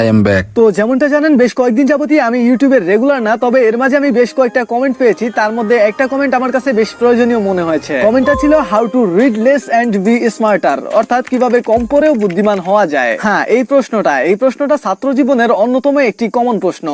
I am back. তো যেমনটা জানেন বেশ কয়েকদিন যাবতই আমি ইউটিউবের রেগুলার না তবে এর মাঝে আমি বেশ কয়েকটা কমেন্ট পেয়েছি। তার মধ্যে একটা কমেন্ট আমার কাছে বেশ প্রয়োজনীয় মনে হয়েছে। কমেন্টটা ছিল how to read less and be smarter অর্থাৎ কীভাবে কম পড়েও বুদ্ধিমান হওয়া যায়। হ্যাঁ এই প্রশ্নটা এই প্রশ্নটা ছাত্র জীবনের অন্যতম একটি কমন প্রশ্ন।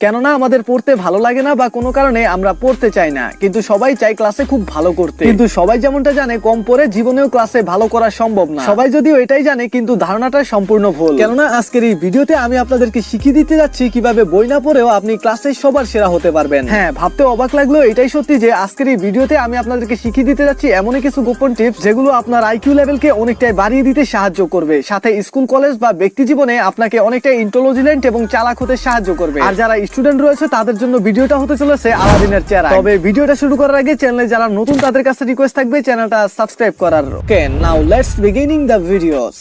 কেননা আমাদের পড়তে ভালো লাগে না বা কোনো কারণে আমরা পড়তে চাই না। কিন্তু সবাই চাই ক্লাসে খুব ভালো করতে। কিন্তু সবাই যেমনটা জানে, কম পড়ে জীবনেও ক্লাসে ভালো করা সম্ভব না। সবাই যদিও এটাই জানে, কিন্তু ধারণাটা সম্পূর্ণ ভুল। কেননা আজকের এই ভিডিওতে আমি আপনাদেরকে শিখিয়ে দিতে যাচ্ছি কীভাবে বই না পড়েও আপনি ক্লাসে সবার সেরা হতে পারবেন। হ্যাঁ ভাবতে অবাক লাগল, এটাই সত্যি যে আজকের এই ভিডিওতে আমি আপনাদেরকে শিখিয়ে দিতে যাচ্ছি এমনই কিছু গোপন টিপস যেগুলো আপনার আইকিউ লেভেলকে অনেকটাই বাড়িয়ে দিতে সাহায্য করবে। সাথে স্কুল কলেজ বা ব্যক্তি জীবনে আপনাকে অনেকটা ইন্টেলিজেন্ট এবং চালাক হতে সাহায্য করবে। আর যারা স্টুডেন্ট রয়েছে, তাদের জন্য ভিডিওটা হতে চলেছে আলাদিনের চেহারা তবে ভিডিওটা শুরু করার আগে চ্যানেলে যারা নতুন, তাদের কাছে রিকোয়েস্ট থাকবে চ্যানেলটা সাবস্ক্রাইব করার। Okay now let's beginning the videos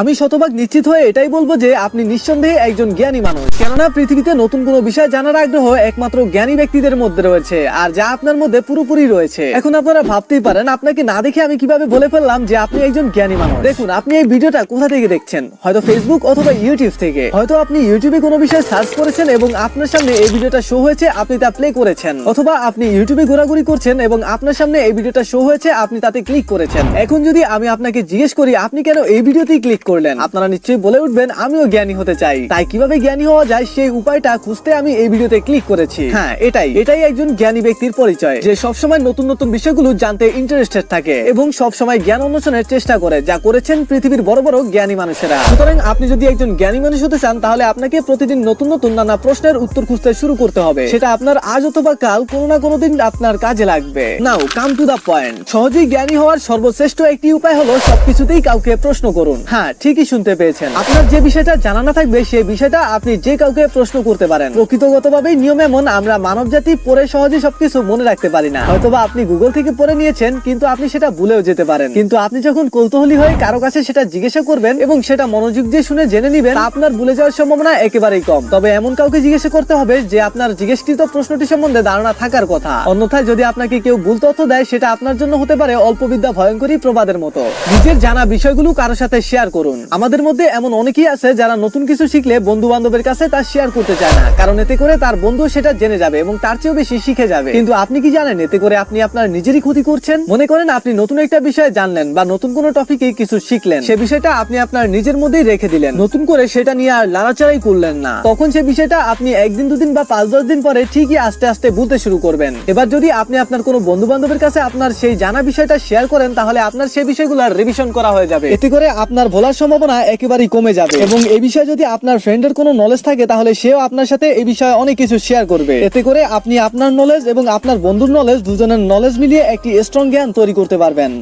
আমি শতভাগ নিশ্চিত হয়ে এটাই বলব যে আপনি নিঃসন্দেহে একজন জ্ঞানী মানুষ। কেননা পৃথিবীতে নতুন কোনো বিষয় জানার আগ্রহ একমাত্র জ্ঞানী ব্যক্তিদের মধ্যে রয়েছে, আর যা আপনার মধ্যে পুরোপুরি রয়েছে। এখন আপনারা ভাবতেই পারেন, আপনাকে না দেখে আমি কীভাবে বলে ফেললাম যে আপনি একজন জ্ঞানী মানুষ। দেখুন, আপনি এই ভিডিওটা কোথা থেকে দেখছেন? হয়তো ফেসবুক অথবা ইউটিউব থেকে। হয়তো আপনি ইউটিউবে কোনো বিষয় সার্চ করেছেন এবং আপনার সামনে এই ভিডিওটা শো হয়েছে, আপনি তা প্লে করেছেন। অথবা আপনি ইউটিউবে ঘোরাঘুরি করছেন এবং আপনার সামনে এই ভিডিওটা শো হয়েছে, আপনি তাতে ক্লিক করেছেন। এখন যদি আমি আপনাকে জিজ্ঞেস করি, আপনি কেন এই ভিডিওতেই ক্লিক করলেন? আপনারা নিশ্চয়ই বলে উঠবেন, আমিও জ্ঞানী হতে চাই। তাই কীভাবে জ্ঞানী হওয়া যায় সেই উপায়টা খুঁজতে আমি এই ভিডিওতে ক্লিক করেছি। হ্যাঁ এটাই। এটাই একজন জ্ঞানী ব্যক্তির পরিচয়, যে সবসময় নতুন নতুন বিষয়গুলো জানতে ইন্টারেস্টেড থাকে এবং সবসময় জ্ঞান অন্বেষণের চেষ্টা করে, যা করেছেন পৃথিবীর বড় বড় জ্ঞানী মানুষেরা। সুতরাং আপনি যদি একজন জ্ঞানী মানুষ হতে চান, তাহলে আপনাকে প্রতিদিন নতুন নতুন নানা প্রশ্নের উত্তর খুঁজতে শুরু করতে হবে। সেটা আপনার আজ অথবা কাল, কোনো না কোনো দিন আপনার কাজে লাগবে। নাও কাম টু দা পয়েন্ট সহজেই জ্ঞানী হওয়ার সর্বশ্রেষ্ঠ একটি উপায় হলো সবকিছুতেই কাউকে প্রশ্ন করুন। হ্যাঁ ঠিকই শুনতে পেয়েছেন। আপনার যে বিষয়টা জানা না থাকবে, সেই বিষয়টা আপনি যে কাউকে প্রশ্ন করতে পারেন। প্রকৃতগতভাবে নিয়ম এমন, আমরা মানব জাতি পড়ে সহজে সবকিছু মনে রাখতে পারি না। হয়তোবা আপনি গুগল থেকে পড়ে নিয়েছেন, কিন্তু আপনি সেটা ভুলেও যেতে পারেন। কিন্তু আপনি যখন কৌতূহলী হয়ে কারও কাছে সেটা জিজ্ঞাসা করবেন এবং সেটা মনোযোগ দিয়ে শুনে জেনে নিবেন আপনার ভুলে যাওয়ার সম্ভাবনা একেবারেই কম। তবে এমন কাউকে জিজ্ঞাসা করতে হবে যে আপনার জিজ্ঞাসকৃত প্রশ্নটি সম্বন্ধে ধারণা থাকার কথা। অন্যথায় যদি আপনাকে কেউ ভুল তথ্য দেয়, সেটা আপনার জন্য হতে পারে অল্প বিদ্যা ভয়ঙ্করী প্রবাদের মতো। নিজের জানা বিষয়গুলো কারও সাথে শেয়ার করুন। আমাদের মধ্যে এমন অনেকেই আছে যারা নতুন কিছু শিখলে বন্ধু বান্ধবের কাছে তা শেয়ার করতে চায় না। কারণ এতে করে তার বন্ধু সেটা জেনে যাবে এবং তার চেয়েও বেশি শিখে যাবে। কিন্তু আপনি কি জানেন, এতে করে আপনি আপনার নিজেরই ক্ষতি করছেন? মনে করেন আপনি নতুন একটা বিষয় জানলেন বা নতুন কোনো টপিকে কিছু শিখলেন। সে বিষয়টা আপনি আপনার নিজের মধ্যেই রেখে দিলেন। নতুন করে সেটা নিয়ে আর লাড়াচাড়াই করলেন না। তখন সে বিষয়টা আপনি একদিন, দুদিন বা পাঁচ, দশ দিন পরে ঠিকই আস্তে আস্তে বুঝতে শুরু করবেন। এবার যদি আপনি আপনার কোনো বন্ধু বান্ধবের কাছে আপনার সেই জানা বিষয়টা শেয়ার করেন, তাহলে আপনার সেই বিষয়গুলো রিভিশন করা হয়ে যাবে। এতে করে আপনার ভোলার সম্ভাবনা একেবারেই কমে যাবে। এবং এই বিষয়ে যদি আপনার ফ্রেন্ডের কোনো নলেজ থাকে, তাহলে সেও আপনার সাথে এই বিষয়ে অনেক কিছু শেয়ার করবে। এতে করে আপনি আপনার নলেজ এবং আপনার বন্ধুর নলেজ দুজনের নলেজ মিলিয়ে একটি স্ট্রং জ্ঞান তৈরি করতে পারবেন।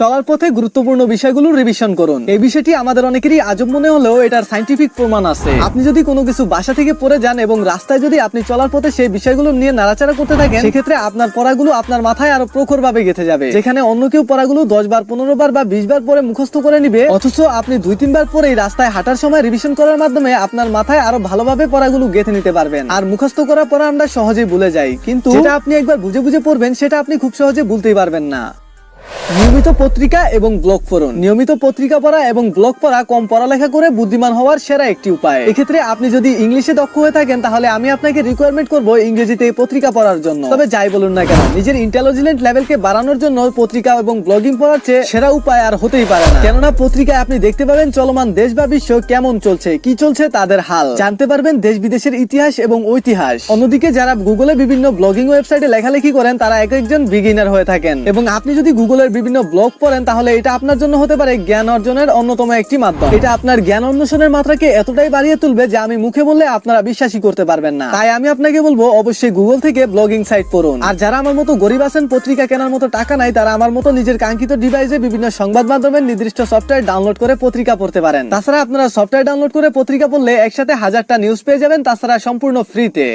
চলার পথে গুরুত্বপূর্ণ বিষয়গুলো রিভিশন করুন। এই বিষয়টি আমাদের অনেকেরই আজব মনে হলেও এটার সাইন্টিফিক প্রমাণ আছে। আপনি যদি কোনো কিছু বাসা থেকে পড়ে যান এবং রাস্তায় যদি আপনি চলার পথে সেই বিষয়গুলো নিয়ে নাড়াচাড়া করতে থাকেন সেক্ষেত্রে আপনার পড়াগুলো আপনার মাথায় আরও প্রখর ভাবে গেঁথে যাবে। যেখানে অন্য কেউ পড়াগুলো দশ বার পনেরো বার বা বিশ বার পরে মুখস্থ করে নিবে অথচ আপনি দুই তিনবার পরে রাস্তায় হাঁটার সময় রিভিশন করার মাধ্যমে আপনার মাথায় আরও ভালোভাবে পড়াগুলো গেঁথে নিতে পারবেন। আর মুখস্থ করার পর আমরা সহজেই ভুলে যাই। কিন্তু যেটা আপনি একবার বুঝে বুঝে পড়বেন সেটা আপনি খুব সহজে ভুলতেই পারবেন না। নিয়মিত পত্রিকা এবং ব্লগ পড়ুন। নিয়মিত পত্রিকা পড়া এবং ব্লগ পড়া কম পড়ালেখা করে বুদ্ধিমান হওয়ার সেরা একটি উপায়। এক্ষেত্রে আপনি যদি ইংলিশে দক্ষ হয়ে থাকেন, তাহলে আমি আপনাকে রিকোয়ারমেন্ট করব ইংরেজিতে পত্রিকা পড়ার জন্য। তবে যাই বলুন না কেন, নিজের ইন্টেলিজেন্ট লেভেলকে বাড়ানোর জন্য পত্রিকা এবং ব্লগিং পড়ার চেয়ে সেরা উপায় আর হতেই পারে না। কেননা পত্রিকায় আপনি দেখতে পাবেন চলমান দেশ বা বিশ্ব কেমন চলছে, কি চলছে তাদের হাল। জানতে পারবেন দেশ বিদেশের ইতিহাস এবং ঐতিহাস। অন্যদিকে যারা গুগলে বিভিন্ন ব্লগিং ওয়েবসাইটে লেখালেখি করেন, তারা এক একজন বিগিনার হয়ে থাকেন। এবং আপনি যদি গুগলের বিভিন্ন ব্লগ পড়েন, তাহলে এটা আপনার জন্য হতে পারে জ্ঞান অর্জনের অন্যতম একটি মাধ্যম। এটা আপনার জ্ঞান অন্বেষণের মাত্রাকে এতটাই বাড়িয়ে তুলবে যে আমি মুখে বললে আপনারা বিশ্বাসই করতে পারবেন না। তাই আমি আপনাকে বলব, অবশ্যই গুগল থেকে ব্লগিং সাইট পড়ুন। আর যারা আমার মতো গরিব আছেন, পত্রিকা কেনার মতো টাকা নাই, তারা আমার মতো নিজের কাঙ্ক্ষিত ডিভাইসে বিভিন্ন সংবাদ মাধ্যমের নির্দিষ্ট সফটওয়্যার ডাউনলোড করে পত্রিকা পড়তে পারেন। তাছাড়া আপনারা সফটওয়্যার ডাউনলোড করে পত্রিকা পড়লে একসাথে হাজারটা নিউজ পেয়ে যাবেন, তাছাড়া সম্পূর্ণ ফ্রিতে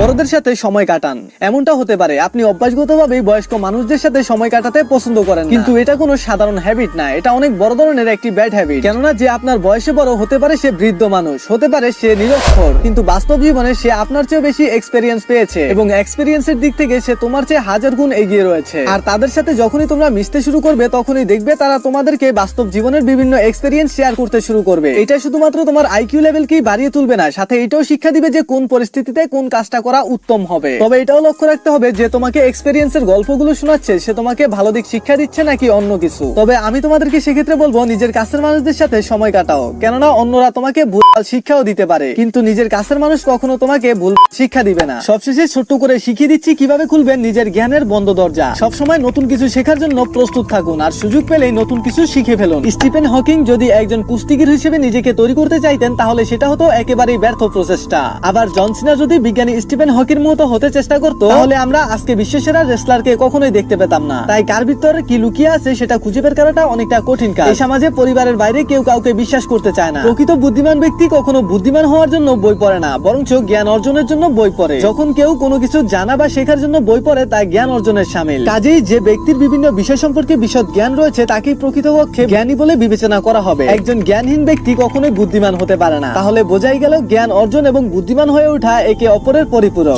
বড়দের সাথে সময় কাটান। এমনটা হতে পারে আপনি অভ্যাসগতভাবেই বয়স্ক মানুষদের সাথে সময় কাটাতে পছন্দ করেন কিন্তু এটা কোনো সাধারণ হ্যাবিট না এটা অনেক বড় ধরনের একটি ব্যাড হ্যাবিট কেননা যে আপনার বয়সে বড় হতে পারে সে বৃদ্ধ মানুষ হতে পারে সে নিরক্ষর। কিন্তু বাস্তব জীবনে সে আপনার চেয়ে বেশি এক্সপেরিয়েন্স পেয়েছে এবং এক্সপেরিয়েন্সের দিক থেকে সে তোমার চেয়ে হাজার গুণ এগিয়ে রয়েছে। আর তাদের সাথে যখনই তোমরা মিশতে শুরু করবে তখনই দেখবে তারা তোমাদেরকে বাস্তব জীবনের বিভিন্ন এক্সপেরিয়েন্স শেয়ার করতে শুরু করবে। এটা শুধুমাত্র তোমার আইকিউ লেভেলকেই বাড়িয়ে তুলবে না সাথে এটাও শিক্ষা দিবে যে কোন পরিস্থিতিতে কোন কাজটা করা উত্তম হবে। তবে এটাও লক্ষ্য রাখতে হবে যে, তোমাকে এক্সপেরিয়েন্সের গল্পগুলো শোনাচ্ছে, সে তোমাকে ভালো দিক শিক্ষা দিচ্ছে নাকি অন্য কিছু? তবে আমি তোমাদেরকে সেক্ষেত্রে বলব, নিজের কাছের মানুষদের সাথে সময় কাটাও। কেননা, অন্যরা তোমাকে ভুল শিক্ষাও দিতে পারে। কিন্তু নিজের কাছের মানুষ কখনো তোমাকে ভুল শিক্ষা দিবে না। সবশেষে ছোট্ট করে শিখিয়ে দিচ্ছি কীভাবে খুলবেন নিজের জ্ঞানের বন্ধ দরজা। সবসময় নতুন কিছু শেখার জন্য প্রস্তুত থাকুন আর সুযোগ পেলেই নতুন কিছু শিখে ফেলুন। স্টিফেন হকিং যদি একজন কুস্তিগির হিসেবে নিজেকে তৈরি করতে চাইতেন, তাহলে সেটা হতো একেবারেই ব্যর্থ প্রচেষ্টা। আবার জনসিনা যদি বিজ্ঞানী স্টিফেন হকির মতো হতে চেষ্টা করতো, তাহলে আমরা আজকে বিশ্বসেরা রেসলারকে কখনোই দেখতে পেতাম না। তাই কার ভিতরে কি লুকিয়ে আছে সেটা খুঁজে বের করাটা অনেকটা কঠিন কাজ। এই সমাজে পরিবারের বাইরে কেউ কাউকে বিশ্বাস করতে চায় না। প্রকৃত বুদ্ধিমান ব্যক্তি কখনো বুদ্ধিমান হওয়ার জন্য বই পড়ে না, বরঞ্চ জ্ঞান অর্জনের জন্য বই পড়ে। যখন কেউ কোনো কিছু জানা বা শেখার জন্য বই পড়ে তা জ্ঞান অর্জনের সামিল। কাজেই যে ব্যক্তির বিভিন্ন বিষয় সম্পর্কে বিশদ জ্ঞান রয়েছে, তাকেই প্রকৃতপক্ষে জ্ঞানী বলে বিবেচনা করা হবে। একজন জ্ঞানহীন ব্যক্তি কখনোই বুদ্ধিমান হতে পারে না। তাহলে বোঝাই গেল জ্ঞান অর্জন এবং বুদ্ধিমান হয়ে ওঠা একে অপরের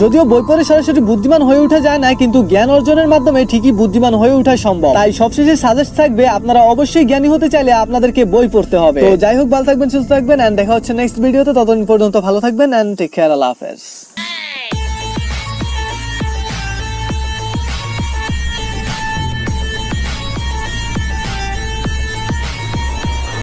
যদিও বই পড়ে সরাসরি বুদ্ধিমান হয়ে ওঠা যায় না, কিন্তু জ্ঞান অর্জনের মাধ্যমে ঠিকই বুদ্ধিমান হয়ে ওঠা সম্ভব। তাই সবশেষে সাজেস্ট থাকবে, আপনারা অবশ্যই জ্ঞানী হতে চাইলে আপনাদেরকে বই পড়তে হবে। তো যাই হোক, ভালো থাকবেন, সুস্থ থাকবেন এন্ড দেখা হচ্ছে নেক্সট ভিডিওতে ততদিন পর্যন্ত ভালো থাকবেন এন্ড টেক কেয়ার আল্লাহ হাফেজ।